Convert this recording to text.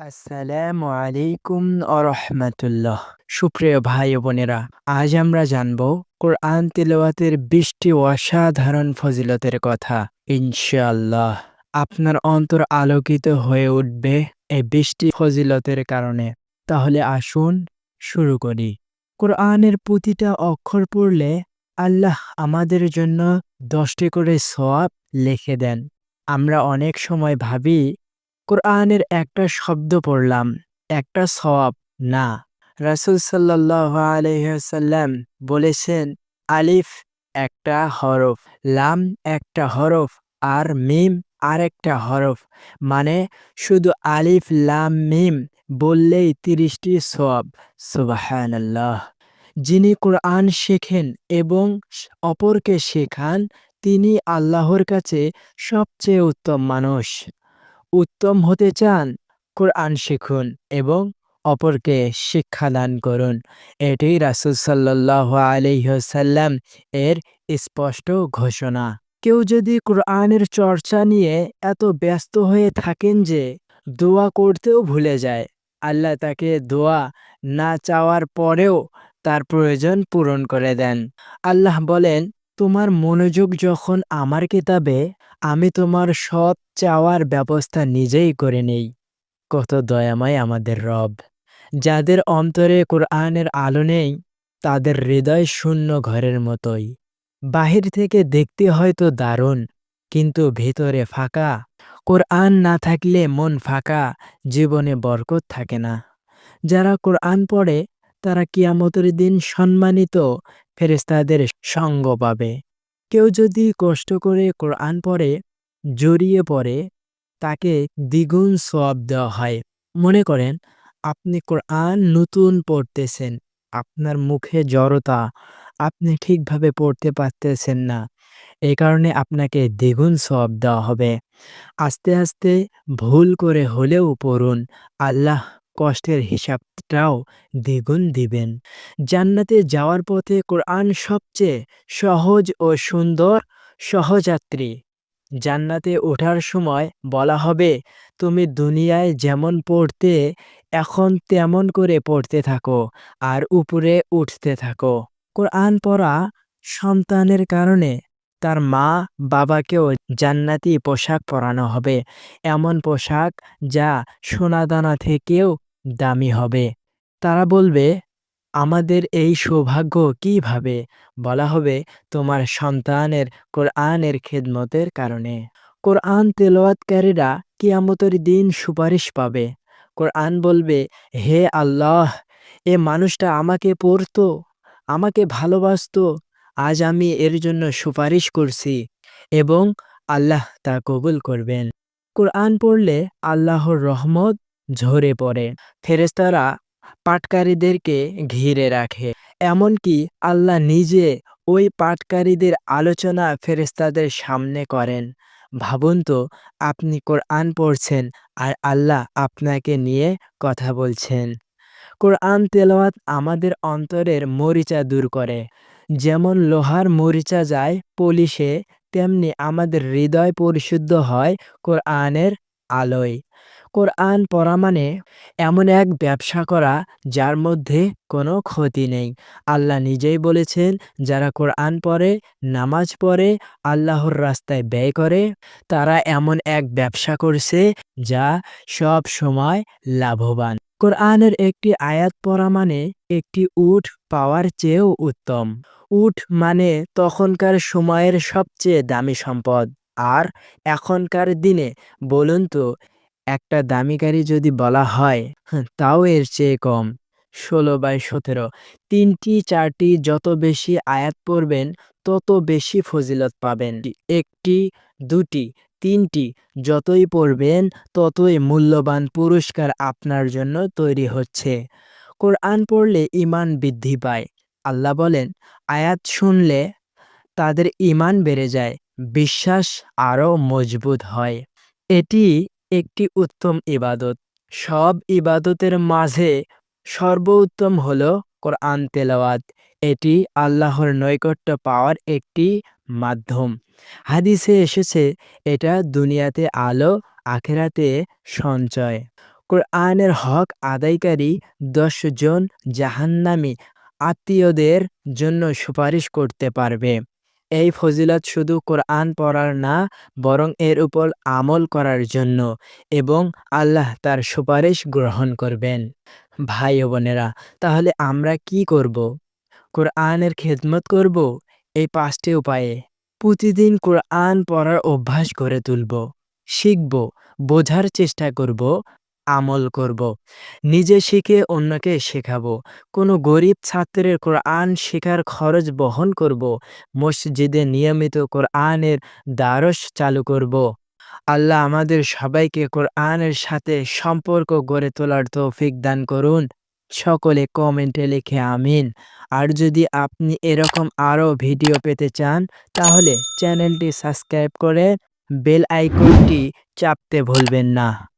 আসসালামু আলাইকুম আরহামাতুল্লাহ। সুপ্রিয় ভাই বোনেরা, আজ আমরা জানব কোরআন তেলাওয়াতের বৃষ্টি অসাধারণ ফজিলতের কথা। ইনশাআল্লাহ, আপনার অন্তর আলোকিত হয়ে উঠবে এই বৃষ্টি ফজিলতের কারণে। তাহলে আসুন শুরু করি। কোরআনের প্রতিটা অক্ষর পড়লে আল্লাহ আমাদের জন্য দশটি করে সওয়াব লিখে দেন। আমরা অনেক সময় ভাবি কোরআনের একটা শব্দ পড়লাম, একটা সওয়াব, না। রাসূল সাল্লাল্লাহু আলাইহি ওয়াসাল্লাম বলেছেন, আলিফ একটা হরফ, লাম একটা হরফ, আর মিম আরেকটা হরফ। মানে শুধু আলিফ, লাম, মিম বললেই তিরিশটি সওয়াব, সুবহানাল্লাহ। যিনি কোরআন শেখেন এবং অপরকে শেখান, তিনি আল্লাহর কাছে সবচেয়ে উত্তম মানুষ। উত্তম হতে চান, কোরআন শিখুন এবং অপরকে শিক্ষাদান করুন। এটাই রাসুল সাল্লাহ আলহ্লাম এর স্পষ্ট ঘোষণা। কেউ যদি কোরআনের চর্চা নিয়ে এত ব্যস্ত হয়ে থাকেন যে দোয়া করতেও ভুলে যায়, আল্লাহ তাকে দোয়া না চাওয়ার পরেও তার প্রয়োজন পূরণ করে দেন। আল্লাহ বলেন, তোমার মনোযোগ যখন আমার কিতাবে আমি তোমার সৎ চাওয়ার ব্যবস্থা নিজেই করে নেই। কত দয়াময় আমাদের রব, যাদের অন্তরে কোরআনের আলো নেই, তাদের হৃদয় শূন্য ঘরের মতোই। বাহির থেকে দেখতে হয়তো দারুণ, কিন্তু ভেতরে ফাঁকা। কোরআন না থাকলে মন ফাঁকা, জীবনে বরকত থাকে না। যারা কোরআন পড়ে, তারা কিয়ামতের দিন সম্মানিত ফেরেস্তাদের সঙ্গ পাবে। কেউ যদি কষ্ট করে কোরআন পড়ে, জড়িয়ে পড়ে, তাকে দ্বিগুণ সব দেওয়া হয়। মনে করেন, আপনি কোরআন নতুন পড়তেছেন, আপনার মুখে জড়তা, আপনি ঠিকভাবে পড়তে পারতেছেন না এই কারণে আপনাকে দ্বিগুণ সব দেওয়া হবে। আস্তে আস্তে ভুল করে হলেও পড়ুন, আল্লাহ কষ্টের হিসাবটাও দ্বিগুণ দিবেন। জান্নাতে যাওয়ার পথে কোরআন সবচেয়ে সহজ ও সুন্দর সহযাত্রী। জান্নাতে ওঠার সময় বলা হবে, তুমি দুনিয়ায় যেমন পড়তে, এখন তেমন করে পড়তে থাকো আর উপরে উঠতে থাকো। কোরআন পড়া সন্তানের কারণে তার মা বাবাকেও জান্নাতি পোশাক পরানো হবে। এমন পোশাক যা সোনাদানা থেকেও দামি হবে। তারা বলবে, আমাদের এই সৌভাগ্য কীভাবে? বলা হবে, তোমার সন্তানের কোরআনের খেদমতের কারণে। কোরআন তেলোয়াতকারীরা কিয়ামতের দিন সুপারিশ পাবে। কোরআন বলবে, হে আল্লাহ, এ মানুষটা আমাকে পড়তো, আমাকে ভালোবাসত, আজ আমি এর জন্য সুপারিশ করছি এবং আল্লাহ তা কবুল করবেন। কোরআন পড়লে আল্লাহর রহমত ঝরে পড়ে। ফেরেস্তারা পাটকারীদেরকে ঘিরে রাখে। এমনকি আল্লাহ নিজে ওই পাটকারীদের আলোচনা ফেরেস্তাদের সামনে করেন। ভাবুন তো, আপনি কোরআন পড়ছেন আর আল্লাহ আপনাকে নিয়ে কথা বলছেন। কোরআন তেলাওয়াত আমাদের অন্তরের মরিচা দূর করে। যেমন লোহার মরিচা যায় পলিশে, তেমনি আমাদের হৃদয় পরিশুদ্ধ হয় কোরআনের আলোয়। কোরআন পড়া মানে এমন এক ব্যবসা করা যার মধ্যে কোনো ক্ষতি নেই। আল্লাহ নিজেই বলেছেন, যারা কোরআন পড়ে, নামাজ পড়ে, আল্লাহর রাস্তায় ব্যয় করে, তারা এমন এক ব্যবসা করছে যা সব সময় লাভবান। কোরআনের একটি আয়াত পড়া মানে একটি উঠ পাওয়ার চেয়েও উত্তম। উঠ মানে তখনকার সময়ের সবচেয়ে দামি সম্পদ। আর এখনকার দিনে বলুন তো একটা দামি গাড়ি যদি বলা হয় তাও এর চেয়ে কম। ষোলো বাই সতেরো। তিনটি, চারটি যত বেশি আয়াত পড়বেন, তত বেশি ফজিলত পাবেন। একটি, দুটি, তিনটি যতই পড়বেন, ততই মূল্যবান পুরস্কার আপনার জন্য তৈরি হচ্ছে। কোরআন পড়লে ইমান বৃদ্ধি পায়। আল্লাহ বলেন, আয়াত শুনলে তাদের ইমান বেড়ে যায়, বিশ্বাস আরও মজবুত হয়। এটি একটি উত্তম ইবাদত। সব ইবাদতের মাঝে সর্বোত্তম হল কোরআন তেলাওয়াত। এটি আল্লাহর নৈকট্য পাওয়ার একটি মাধ্যম। হাদিসে এসেছে, এটা দুনিয়াতে আলো, আখেরাতে সঞ্চয়। কোরআনের হক আদায়কারী দশজন জাহান্নামী আত্মীয়দের জন্য সুপারিশ করতে পারবে। এই ফজিলত শুধু কোরআন পড়ার না, বরং এর উপর আমল করার জন্য এবং আল্লাহ তার সুপারিশ গ্রহণ করবেন। ভাই ও বোনেরা, তাহলে আমরা কি করব? কোরআনের খেদমত করব? এই পাঁচটি উপায়ে প্রতিদিন কোরআন পড়ার অভ্যাস করে তুলব, শিখব, বোঝার চেষ্টা করব আমল করব। নিজে শিখে অন্যকে শেখাবো। কোনো গরিব ছাত্রের কোরআন শেখার খরচ বহন করব। মসজিদে নিয়মিত কোরআনের দ্বারস চালু করব। আল্লাহ আমাদের সবাইকে কোরআনের সাথে সম্পর্ক গড়ে তোলার তৌফিক দান করুন। সকলে কমেন্টে লিখে আমিন। আর যদি আপনি এরকম আরও ভিডিও পেতে চান, তাহলে চ্যানেলটি সাবস্ক্রাইব করে বেল আইকনটি চাপতে ভুলবেন না।